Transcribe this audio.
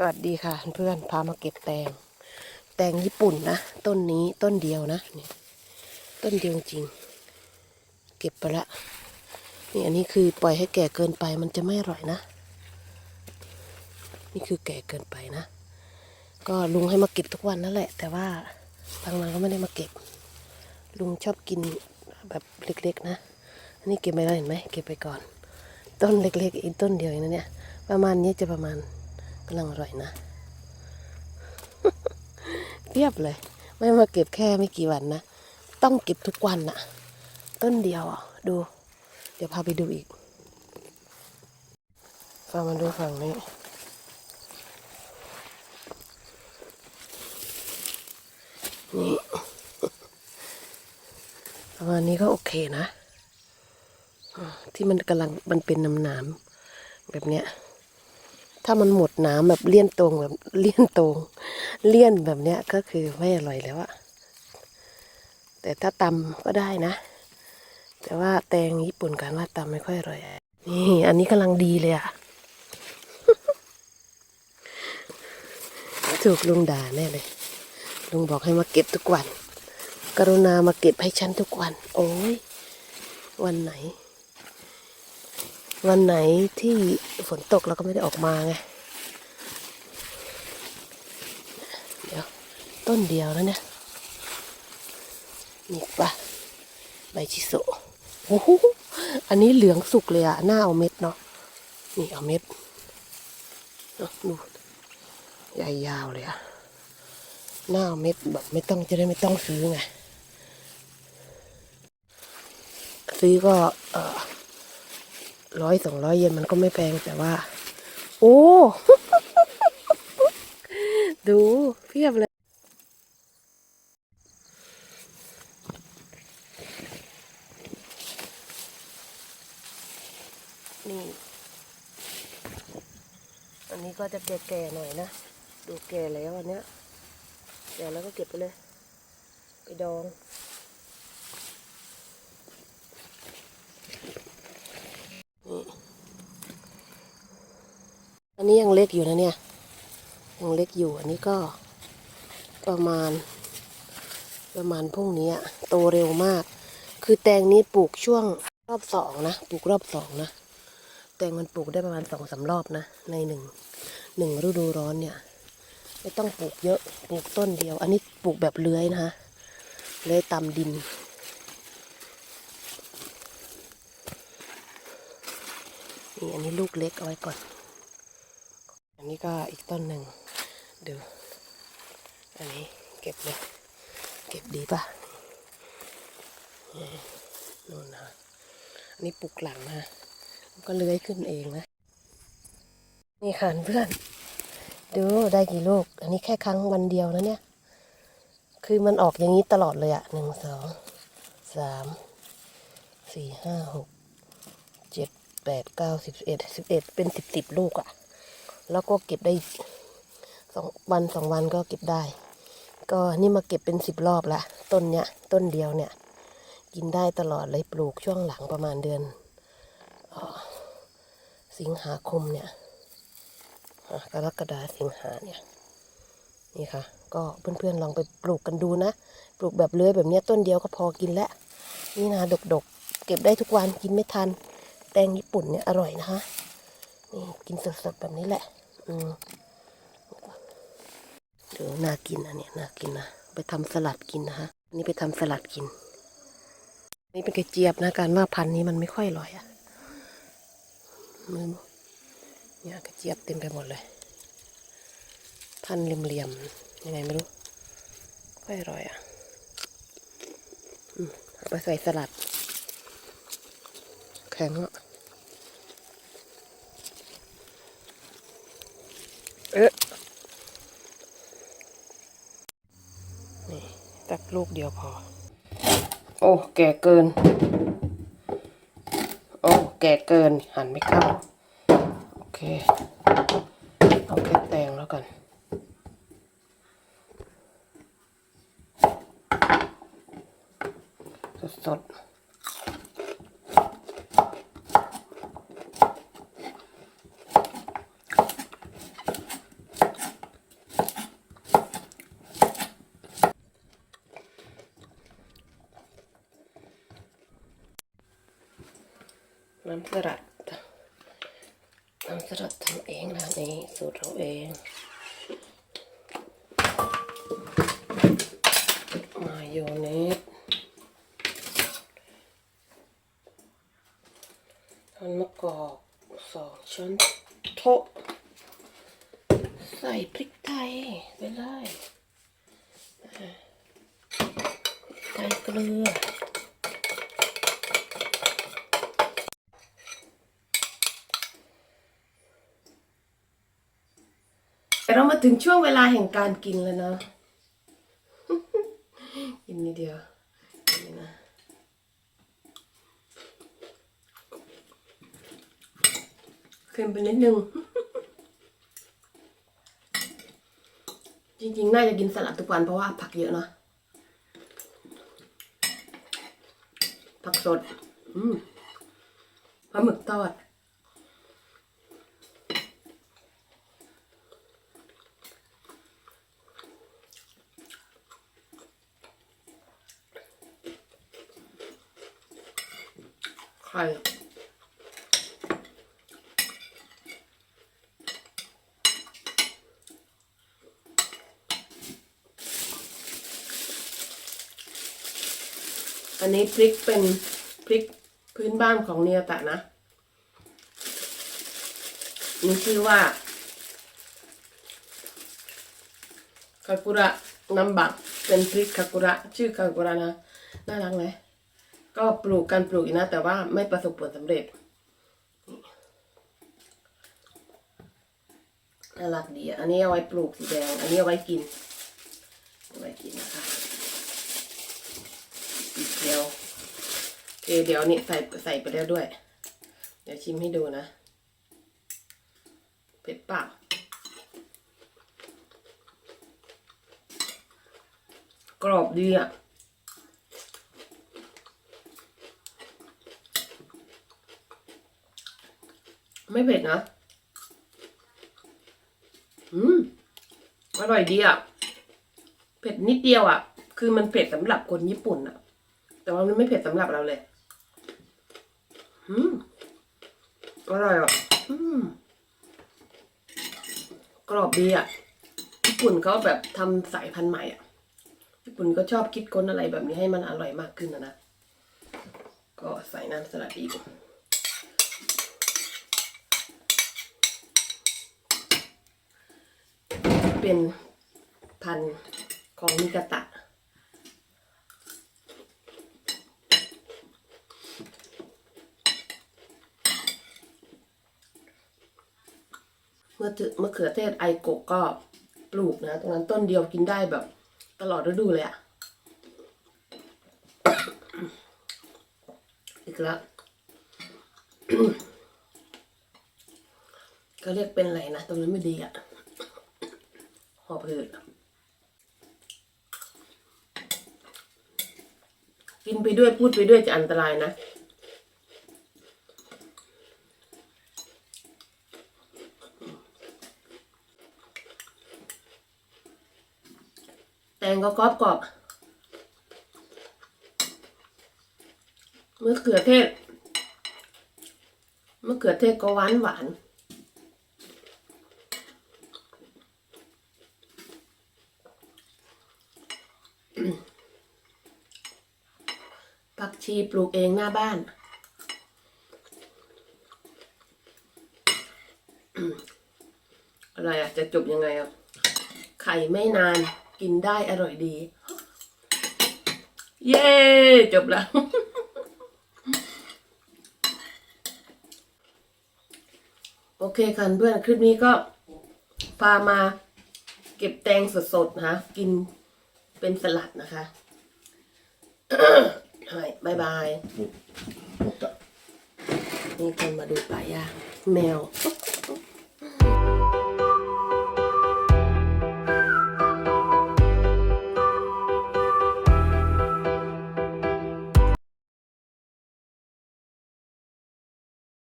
สวัสดีค่ะเพื่อนพามาเก็บแตง แตงญี่ปุ่นนะ ต้นนี้ต้นเดียวนะนี่ต้นเดียวจริง เก็บไปละนี่อันนี้คือปล่อยให้แก่เกินไปมันจะไม่อร่อยนะ นี่คือแก่เกินไปนะ ก็ลุงให้มาเก็บทุกวันนั่นแหละ แต่ว่าบางวันก็ไม่ได้มาเก็บ ลุงชอบกินแบบเล็กๆนะอันนี้เก็บไปแล้วเห็นไหมเก็บไปก่อน ต้นเล็กๆอีกต้นเดียวเองนะเนี่ยประมาณนี้จะประมาณ กำลังอร่อยนะเทียบเลย ไม่มาเก็บแค่ไม่กี่วันนะ ต้องเก็บทุกวันน่ะต้นเดียวอะ ดู เดี๋ยวพาไปดูอีกฟังมาดูฝั่งนี้นี่ประมาณนี้ก็โอเคนะ ที่มันกำลังมันเป็นน้ำหนามๆแบบเนี้ย ถ้ามันหมดน้ำแบบเลี่ยนตรงแบบเลี่ยนตรงเลี่ยนแบบเนี้ยก็คือไม่อร่อยแล้วอะแต่ถ้าตำก็ได้นะ แต่ว่าแตงญี่ปุ่นกันว่าตำไม่ค่อยอร่อยนี่อันนี้กำลังดีเลยอะถูกลุงด่าแน่เลย ลุงบอกให้มาเก็บทุกวัน กรุณามาเก็บให้ฉันทุกวัน โอ้ยวันไหน วันไหนที่ฝนตกเราก็ไม่ได้ออกมาไง เดี๋ยว ต้นเดียวแล้วเนี่ยนี่ปะใบชิโซโอ้โหอันนี้เหลืองสุกเลยอะหน้าเอาเม็ดเนาะ นี่เอาเม็ดเนาะดูใหญ่ยาวเลยอะหน้าเอาเม็ดแบบไม่ต้องจะได้ไม่ต้องซื้อไง ซื้อก็เออ ร้อยสองร้อยเยนมันก็ไม่แพงแต่ว่า โอ้ ดูเพียบเลย นี่ อันนี้ก็จะแก่ๆหน่อยนะ ดูแก่แล้วอันเนี้ยแก่แล้วก็เก็บไปเลย ไปดอง นี้ยังเล็กอยู่นะเนี่ย ยังเล็กอยู่อันนี้ก็ประมาณ ประมาณพรุ่งนี้อะโตเร็วมาก คือแตงนี้ปลูกช่วงรอบสองนะ ปลูกรอบสองนะ แตงมันปลูกได้ประมาณสองสามรอบนะ ในหนึ่งหนึ่งฤดูร้อนเนี่ย ไม่ต้องปลูกเยอะปลูกต้นเดียว อันนี้ปลูกแบบเลื้อยนะคะเลื้อยตามดินนี่อันนี้ลูกเล็กเอาไว้ก่อน อันนี้ก็อีกต้นหนึ่งดู อันนี้เก็บเลย เก็บดีป่ะนี่นู่นนะอันนี้ปลูกหลังนะก็เลื้อยขึ้นเองนะ นี่ค่ะเพื่อน ดูได้กี่ลูก อันนี้แค่ครั้งวันเดียวนะเนี่ย คือมันออกอย่างนี้ตลอดเลยอะหนึ่งสองสามสี่ห้าหกเจ็ดแปดเก้าสิบสิบเอ็ดสิบเอ็ดเป็นสิบสิบลูกอะ แล้วก็เก็บได้สองวันสองวันก็เก็บได้ ก็นี่มาเก็บเป็นสิบรอบละต้นเนี้ยต้นเดียวเนี่ย กินได้ตลอดเลยปลูกช่วงหลังประมาณเดือนออสิงหาคมเนี่ยอะกรกฎาสิงหาเนี่ยนี่ค่ะ ก็เพื่อนๆลองไปปลูกกันดูนะ ปลูกแบบเลื้อยแบบเนี้ยต้นเดียวก็พอกินแล้วนี่นะดกๆ เก็บได้ทุกวันกินไม่ทัน แตงญี่ปุ่นเนี่ยอร่อยนะคะนี่กินสดๆแบบนี้แหละ อืมเดี๋ยวน่ากินอันเนี้ยน่ากินนะไปทำสลัดกินนะฮะนนี่ไปทำสลัดกิน นี่เป็นกระเจี๊ยบนะการว่าพันธุ์นี้มันไม่ค่อยอร่อยอะมือเนี่ยกระเจี๊ยบเต็มไปหมดเลย พันธุ์เหลี่ยมๆยังไงไม่รู้ค่อยอร่อยอะอืมเอาไปใส่สลัดแข็งอะ เอ๊ะนี่ตักลูกเดียวพอ โอ้แก่เกิน โอ้แก่เกินหันไม่เข้า โอเค เอาแค่แตงแล้วกัน สดๆ อ น้ำ สลัดน้ำสลัดทำเองนะนี่สูตรเราเองมายองเนสทอนมะกอกสองช้อนโต๊ะใส่พริกไทยไปเลยอ่าพริกไทยเกลือ เรามาถึงช่วงเวลาแห่งการกินแล้วเนาะกินนิดเดียวนี่นะเค็มไปนิดนึง จริงๆ น่าจะกินสลัดทุกวันเพราะว่าผักเยอะเนาะผักสดอืมปลาหมึกทอด ข่อันนี้พริกเป็นพริกพื้นบ้านของเนียตะนะนี่ชื่อว่าคากุระน้ำบักเป็นพริกคากุระชื่อคากุระนะ น่ารักไหม ก็ปลูกกันปลูกอีกนะ แต่ว่าไม่ประสบผลสำเร็จน่ารักดีอันนี้เอาไว้ปลูกสีแดง อันนี้เอาไว้กินเอาไว้กินนะคะอีกเดียวโอเคเดี๋ยวนี่ใส่ใส่ไปแล้วด้วย เดี๋ยวชิมให้ดูนะ เผ็ดปากกรอบดีอะ ไม่เผ็ดนะ อืม อร่อยดีอะ เผ็ดนิดเดียวอะ คือมันเผ็ดสำหรับคนญี่ปุ่นอะ แต่ว่ามันไม่เผ็ดสำหรับเราเลย อืม อร่อยอะ อืม กรอบดีอะ ญี่ปุ่นเขาแบบทำสายพันธุ์ใหม่อะ ญี่ปุ่นก็ชอบคิดค้นอะไรแบบนี้ให้มันอร่อยมากขึ้นนะนะ ก็ใส่น้ำสลัดอีก เป็นพันธุ์ของนิกาตะ เมื่อถึงมะเขือเทศไอโกก็ปลูกนะ ตรงนั้นต้นเดียวกินได้แบบ ตลอดฤดูเลยอะอีกแล้วก็เรียกเป็นอะไรนะ ตรงนั้นไม่ดีอะ หอบหืดกินไปด้วยพูดไปด้วยจะอันตรายนะแตงก็กรอบกรอบมะเขือเทศมะเขือเทศก็หวานหวาน ผักชีปลูกเองหน้าบ้าน อะไรอะ จะจบยังไงอะ ไข่ไม่นานกินได้อร่อยดี เย้ จบแล้วโอเคค่ะเพื่อนคลิปนี้ก็พามาเก็บแตงสดๆนะคะกิน เป็นสลัดนะคะบายบายนี่คนมาดูปลาย่างแมว